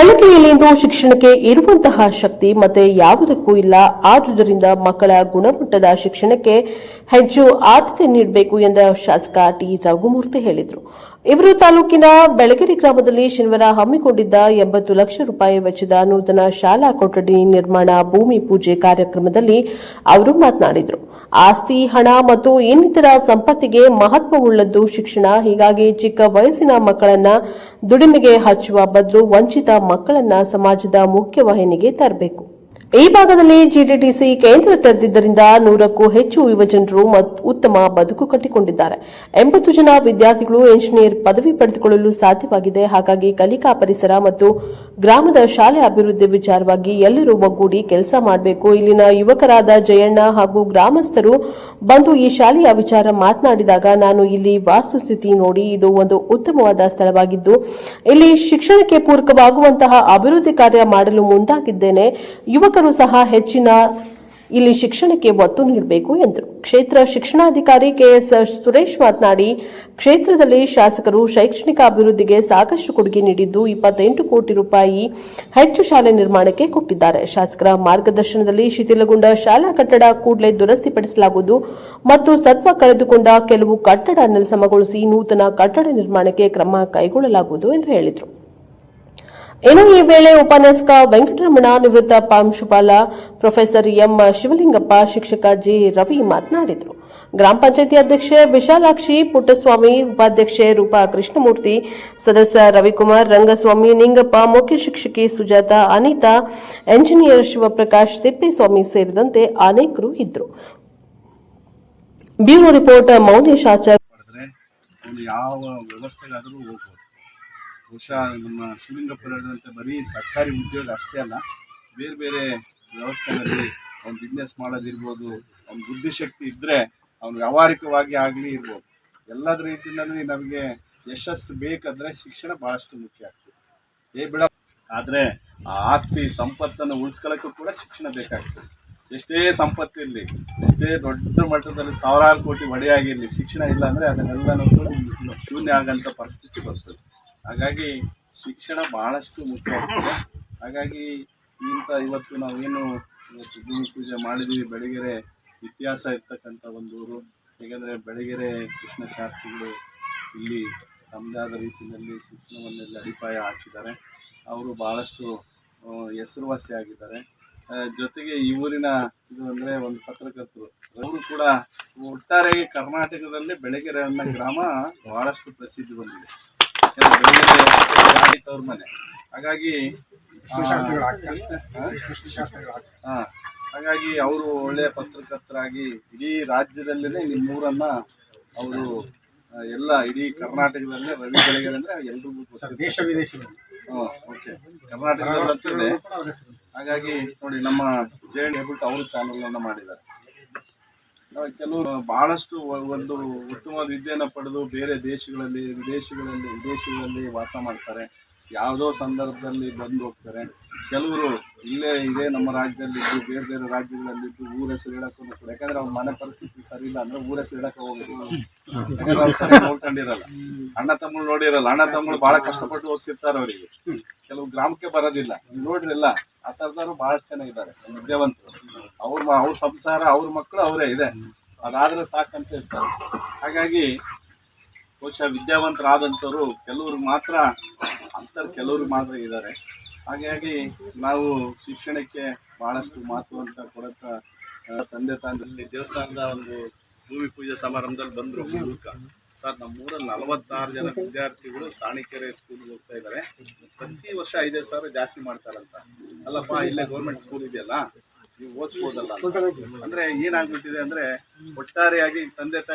ಚಳ್ಳಕೆರೆಯಲ್ಲಿಂದು ಶಿಕ್ಷಣಕ್ಕೆ ಇರುವಂತಹ ಶಕ್ತಿ ಮತ್ತೆ ಯಾವುದಕ್ಕೂ ಇಲ್ಲ. ಆದುದರಿಂದ ಮಕ್ಕಳ ಗುಣಮಟ್ಟದ ಶಿಕ್ಷಣಕ್ಕೆ ಹೆಚ್ಚು ಆದ್ಯತೆ ನೀಡಬೇಕು ಎಂದ ಶಾಸಕ ಟಿ. ರಘುಮೂರ್ತಿ ಹೇಳಿದರು. ಇವರು ತಾಲೂಕಿನ ಬೆಳಗೆರೆ ಗ್ರಾಮದಲ್ಲಿ ಶನಿವಾರ ಹಮ್ಮಿಕೊಂಡಿದ್ದ ಎಂಬತ್ತು ಲಕ್ಷ ರೂಪಾಯಿ ವೆಚ್ಚದ ನೂತನ ಶಾಲಾ ಕೊಠಡಿ ನಿರ್ಮಾಣ ಭೂಮಿ ಪೂಜೆ ಕಾರ್ಯಕ್ರಮದಲ್ಲಿ ಅವರು ಮಾತನಾಡಿದರು. ಆಸ್ತಿ, ಹಣ ಮತ್ತು ಇನ್ನಿತರ ಸಂಪತ್ತಿಗೆ ಮಹತ್ವವುಳ್ಳದ್ದು ಶಿಕ್ಷಣ. ಹೀಗಾಗಿ ಚಿಕ್ಕ ವಯಸ್ಸಿನ ಮಕ್ಕಳನ್ನ ದುಡಿಮೆಗೆ ಹಚ್ಚುವ ಬದಲು ವಂಚಿತ ಮಕ್ಕಳನ್ನ ಸಮಾಜದ ಮುಖ್ಯವಾಹಿನಿಗೆ ತರಬೇಕು. ಈ ಭಾಗದಲ್ಲಿ ಜಿಟಿಟಿಸಿ ಕೇಂದ್ರ ತೆರೆದಿದ್ದರಿಂದ ನೂರಕ್ಕೂ ಹೆಚ್ಚು ಯುವಜನರು ಉತ್ತಮ ಬದುಕು ಕಟ್ಟಿಕೊಂಡಿದ್ದಾರೆ. ಎಂಬತ್ತು ಜನ ವಿದ್ಯಾರ್ಥಿಗಳು ಎಂಜಿನಿಯರ್ ಪದವಿ ಪಡೆದುಕೊಳ್ಳಲು ಸಾಧ್ಯವಾಗಿದೆ. ಹಾಗಾಗಿ ಕಲಿಕಾ ಪರಿಸರ ಮತ್ತು ಗ್ರಾಮದ ಶಾಲೆ ಅಭಿವೃದ್ಧಿ ವಿಚಾರವಾಗಿ ಎಲ್ಲರೂ ಒಗ್ಗೂಡಿ ಕೆಲಸ ಮಾಡಬೇಕು. ಇಲ್ಲಿನ ಯುವಕರಾದ ಜಯಣ್ಣ ಹಾಗೂ ಗ್ರಾಮಸ್ಥರು ಬಂದು ಈ ಶಾಲೆಯ ವಿಚಾರ ಮಾತನಾಡಿದಾಗ, ನಾನು ಇಲ್ಲಿ ವಾಸ್ತುಸ್ಥಿತಿ ನೋಡಿ ಇದು ಒಂದು ಉತ್ತಮವಾದ ಸ್ಥಳವಾಗಿದ್ದು, ಇಲ್ಲಿ ಶಿಕ್ಷಣಕ್ಕೆ ಪೂರಕವಾಗುವಂತಹ ಅಭಿವೃದ್ಧಿ ಕಾರ್ಯ ಮಾಡಲು ಮುಂದಾಗಿದ್ದೇನೆ. ಯುವಕರು ಸಹ ಹೆಚ್ಚಿನ ಇಲ್ಲಿ ಶಿಕ್ಷಣಕ್ಕೆ ಒತ್ತು ನೀಡಬೇಕು ಎಂದರು. ಕ್ಷೇತ್ರ ಶಿಕ್ಷಣಾಧಿಕಾರಿ ಕೆಎಸ್ ಸುರೇಶ್ ಮಾತನಾಡಿ, ಕ್ಷೇತ್ರದಲ್ಲಿ ಶಾಸಕರು ಶೈಕ್ಷಣಿಕ ಅಭಿವೃದ್ಧಿಗೆ ಸಾಕಷ್ಟು ಕೊಡುಗೆ ನೀಡಿದ್ದು ಇಪ್ಪತ್ತೆಂಟು ಕೋಟಿ ರೂಪಾಯಿ ಹೆಚ್ಚು ಶಾಲೆ ನಿರ್ಮಾಣಕ್ಕೆ ಕೊಟ್ಟಿದ್ದಾರೆ. ಶಾಸಕರ ಮಾರ್ಗದರ್ಶನದಲ್ಲಿ ಶಿಥಿಲಗೊಂಡ ಶಾಲಾ ಕಟ್ಟಡ ಕೂಡಲೇ ದುರಸ್ತಿಪಡಿಸಲಾಗುವುದು ಮತ್ತು ಸತ್ವ ಕಳೆದುಕೊಂಡ ಕೆಲವು ಕಟ್ಟಡ ನೆಲಸಮಗೊಳಿಸಿ ನೂತನ ಕಟ್ಟಡ ನಿರ್ಮಾಣಕ್ಕೆ ಕ್ರಮ ಕೈಗೊಳ್ಳಲಾಗುವುದು ಎಂದು ಹೇಳಿದರು. ಇನ್ನು ಈ ವೇಳೆ ಉಪನ್ಯಾಸಕ ವೆಂಕಟರಮಣ, ನಿವೃತ್ತ ಪಾಂಶುಪಾಲ ಪ್ರೊಫೆಸರ್ ಎಂ ಶಿವಲಿಂಗಪ್ಪ, ಶಿಕ್ಷಕ ಜಿ ರವಿ ಮಾತನಾಡಿದರು. ಗ್ರಾಮ ಪಂಚಾಯತಿ ಅಧ್ಯಕ್ಷೆ ವಿಶಾಲಾಕ್ಷಿ, ಪುಟ್ಟಸ್ವಾಮಿ, ಉಪಾಧ್ಯಕ್ಷೆ ರೂಪಾ ಕೃಷ್ಣಮೂರ್ತಿ, ಸದಸ್ಯ ರವಿಕುಮಾರ್, ರಂಗಸ್ವಾಮಿ, ನಿಂಗಪ್ಪ, ಮುಖ್ಯ ಶಿಕ್ಷಕಿ ಸುಜಾತಾ, ಅನಿತಾ, ಎಂಜಿನಿಯರ್ ಶಿವಪ್ರಕಾಶ್, ತಿಪ್ಪೇಸ್ವಾಮಿ ಸೇರಿದಂತೆ ಅನೇಕರು ಇದ್ದರು. ಬ್ಯೂರೋ ರಿಪೋರ್ಟ್, ಮೌನೇಶ್ ಆಚಾರ್ ಬಹುಶಃ ನಮ್ಮ ಶಿವಲಿಂಗಪ್ಪ ಹೇಳಿದಂತೆ ಬರೀ ಸರ್ಕಾರಿ ಉದ್ಯೋಗ ಅಷ್ಟೇ ಅಲ್ಲ, ಬೇರೆ ಬೇರೆ ವ್ಯವಸ್ಥೆಗಳಲ್ಲಿ ಅವ್ನು ಬಿಸ್ನೆಸ್ ಮಾಡೋದಿರ್ಬೋದು, ಅವ್ನ ಬುದ್ಧಿಶಕ್ತಿ ಇದ್ದರೆ ಅವ್ನು ವ್ಯಾವಹಾರಿಕವಾಗಿ ಆಗಲಿ ಇರ್ಬೋದು. ಎಲ್ಲದ ರೀತಿಯಲ್ಲಿ ನಮಗೆ ಯಶಸ್ಸು ಬೇಕಾದರೆ ಶಿಕ್ಷಣ ಭಾಳಷ್ಟು ಮುಖ್ಯ. ಆಗ್ತದೆ ಏ ಬಿಡ ಆದರೆ ಆ ಆಸ್ತಿ ಸಂಪತ್ತನ್ನು ಉಳಿಸ್ಕೊಳ್ಳೋಕ್ಕೂ ಕೂಡ ಶಿಕ್ಷಣ ಬೇಕಾಗ್ತದೆ. ಎಷ್ಟೇ ಸಂಪತ್ತಿರಲಿ ಎಷ್ಟೇ ದೊಡ್ಡ ಮಟ್ಟದಲ್ಲಿ ಸಾವಿರಾರು ಕೋಟಿ ಒಡೆಯಾಗಿರಲಿ, ಶಿಕ್ಷಣ ಇಲ್ಲ ಅಂದರೆ ಅದನ್ನೆಲ್ಲನೂ ಕೂಡ ಶೂನ್ಯ ಆಗಂಥ ಪರಿಸ್ಥಿತಿ ಬರ್ತದೆ. ಹಾಗಾಗಿ ಶಿಕ್ಷಣ ಬಹಳಷ್ಟು ಮುಖ್ಯ ಹಾಗಾಗಿ ಇಂಥ ಇವತ್ತು ನಾವೇನು ಭೂಮಿ ಪೂಜೆ ಮಾಡಿದ್ದೀವಿ ಬೆಳಗೆರೆ ಇತಿಹಾಸ ಇರ್ತಕ್ಕಂಥ ಒಂದು ಊರು. ಹೇಗೆಂದರೆ ಬೆಳಗೆರೆ ಕೃಷ್ಣ ಶಾಸ್ತ್ರಿಗಳು ಇಲ್ಲಿ ತಮ್ಮದಾದ ರೀತಿಯಲ್ಲಿ ಶಿಕ್ಷಣವನ್ನೆಲ್ಲ ಅಡಿಪಾಯ ಹಾಕಿದ್ದಾರೆ. ಅವರು ಭಾಳಷ್ಟು ಹೆಸರುವಾಸಿ ಹೆಸರುವಾಸಿಯಾಗಿದ್ದಾರೆ ಜೊತೆಗೆ ಈ ಊರಿನ ಇದು ಅಂದರೆ ಒಂದು ಪತ್ರಕರ್ತರು. ಅವರು ಕೂಡ ಒಟ್ಟಾರೆ ಕರ್ನಾಟಕದಲ್ಲಿ ಬೆಳಗೆರೆ ಅನ್ನೋ ಗ್ರಾಮ ಬಹಳಷ್ಟು ಪ್ರಸಿದ್ಧಿ ಬಂದಿದೆ ತವ್ರ ಮನೆ ಹಾಗಾಗಿ ಹಾಗಾಗಿ ಅವರು ಒಳ್ಳೆಯ ಪತ್ರಕರ್ತರಾಗಿ ಇಡೀ ರಾಜ್ಯದಲ್ಲೇ ನಿಮ್ಮೂರನ್ನ ಅವರು ಎಲ್ಲ ಇಡೀ ಕರ್ನಾಟಕದಲ್ಲೇ ರವಿ ಬೆಳಗೆರೆ ಅಂದ್ರೆ ಎಲ್ರಿಗೂ. ದೇಶ ವಿದೇಶಗಳಲ್ಲಿ ಹ್ಮ್, ಓಕೆ. ಕರ್ನಾಟಕದಲ್ಲಿ ಹಾಗಾಗಿ ನೋಡಿ ನಮ್ಮ ಜೆ ಹೇಳ್ಬಿಟ್ಟು ಅವರು ಚಾನಲ್ ಅನ್ನ ಮಾಡಿದ್ದಾರೆ. ಕೆಲವರು ಬಹಳಷ್ಟು ಒಂದು ಉತ್ತಮ ವಿದ್ಯೆಯನ್ನು ಪಡೆದು ಬೇರೆ ದೇಶಗಳಲ್ಲಿ ವಿದೇಶಗಳಲ್ಲಿ ವಿದೇಶಗಳಲ್ಲಿ ವಾಸ ಮಾಡ್ತಾರೆ. ಯಾವುದೋ ಸಂದರ್ಭದಲ್ಲಿ ಬಂದು ಹೋಗ್ತಾರೆ. ಕೆಲವರು ಇಲ್ಲೇ ಇದೇ ನಮ್ಮ ರಾಜ್ಯದಲ್ಲಿದ್ದು, ಬೇರೆ ಬೇರೆ ರಾಜ್ಯಗಳಲ್ಲಿದ್ದು ಊರ ಹೆಸರು ಹೇಳಕ್ಕೂ ಕೂಡ, ಯಾಕಂದ್ರೆ ಅವ್ರ ಮನೆ ಪರಿಸ್ಥಿತಿ ಸರಿ ಇಲ್ಲ ಅಂದ್ರೆ ಊರ ಹೆಸರು ಹೇಳಕ್ಕೆ ಹೋಗೋದಿಲ್ಲ ಸರಿಯಾಗಿ ನೋಡ್ಕೊಂಡಿರಲ್ಲ. ಅಣ್ಣ ತಮ್ಮಳು ನೋಡಿರಲ್ಲ, ಅಣ್ಣ ತಮ್ಮಳು ಬಹಳ ಕಷ್ಟಪಟ್ಟು ಓದಿಸಿರ್ತಾರೆ ಅವರಿಗೆ. ಕೆಲವು ಗ್ರಾಮಕ್ಕೆ ಬರೋದಿಲ್ಲ. ನೀವು ನೋಡ್ರಿ ಎಲ್ಲ ಆ ಥರದವರು ಬಹಳಷ್ಟು ಚೆನ್ನಾಗಿದ್ದಾರೆ, ವಿದ್ಯಾವಂತರು. ಅವ್ರ ಅವ್ರ ಸಂಸಾರ ಅವ್ರ ಮಕ್ಕಳು ಅವರೇ ಇದೆ. ಅದಾದ್ರೆ ಸಾಕಂತ ಇರ್ತಾರೆ. ಹಾಗಾಗಿ ಬಹುಶಃ ವಿದ್ಯಾವಂತರಾದಂಥವ್ರು ಕೆಲವ್ರು ಮಾತ್ರ ಅಂತರ್ ಕೆಲವರು ಮಾತ್ರ ಇದ್ದಾರೆ. ಹಾಗಾಗಿ ನಾವು ಶಿಕ್ಷಣಕ್ಕೆ ಬಹಳಷ್ಟು ಮಹತ್ವ ಅಂತ ಕೊಡತ್ತ ತಂದೆ ತಾಯಿ ದೇವಸ್ಥಾನದ ಒಂದು ಭೂಮಿ ಪೂಜೆ ಸಮಾರಂಭದಲ್ಲಿ ಬಂದರು ಮೂಲಕ. ಸರ್ ನಮ್ಮೂರ ನಲವತ್ತಾರು ಜನ ವಿದ್ಯಾರ್ಥಿಗಳು ಸಾಣಿಕೆರೆ ಸ್ಕೂಲ್ಗೆ ಹೋಗ್ತಾ ಇದ್ದಾರೆ. ಪ್ರತಿ ವರ್ಷ ಐದೈದು ಸಾವಿರ ಜಾಸ್ತಿ ಮಾಡ್ತಾರಂತ. ಅಲ್ಲಪ್ಪ, ಇಲ್ಲೇ ಗೌರ್ಮೆಂಟ್ ಸ್ಕೂಲ್ ಇದೆಯಲ್ಲ, ನೀವು ಓದಿಸ್ಬೋದಲ್ಲ. ಅಂದ್ರೆ ಏನಾಗ್ಬಿಟ್ಟಿದೆ ಅಂದ್ರೆ, ಒಟ್ಟಾರೆಯಾಗಿ ತಂದೆ ತಾಯಿ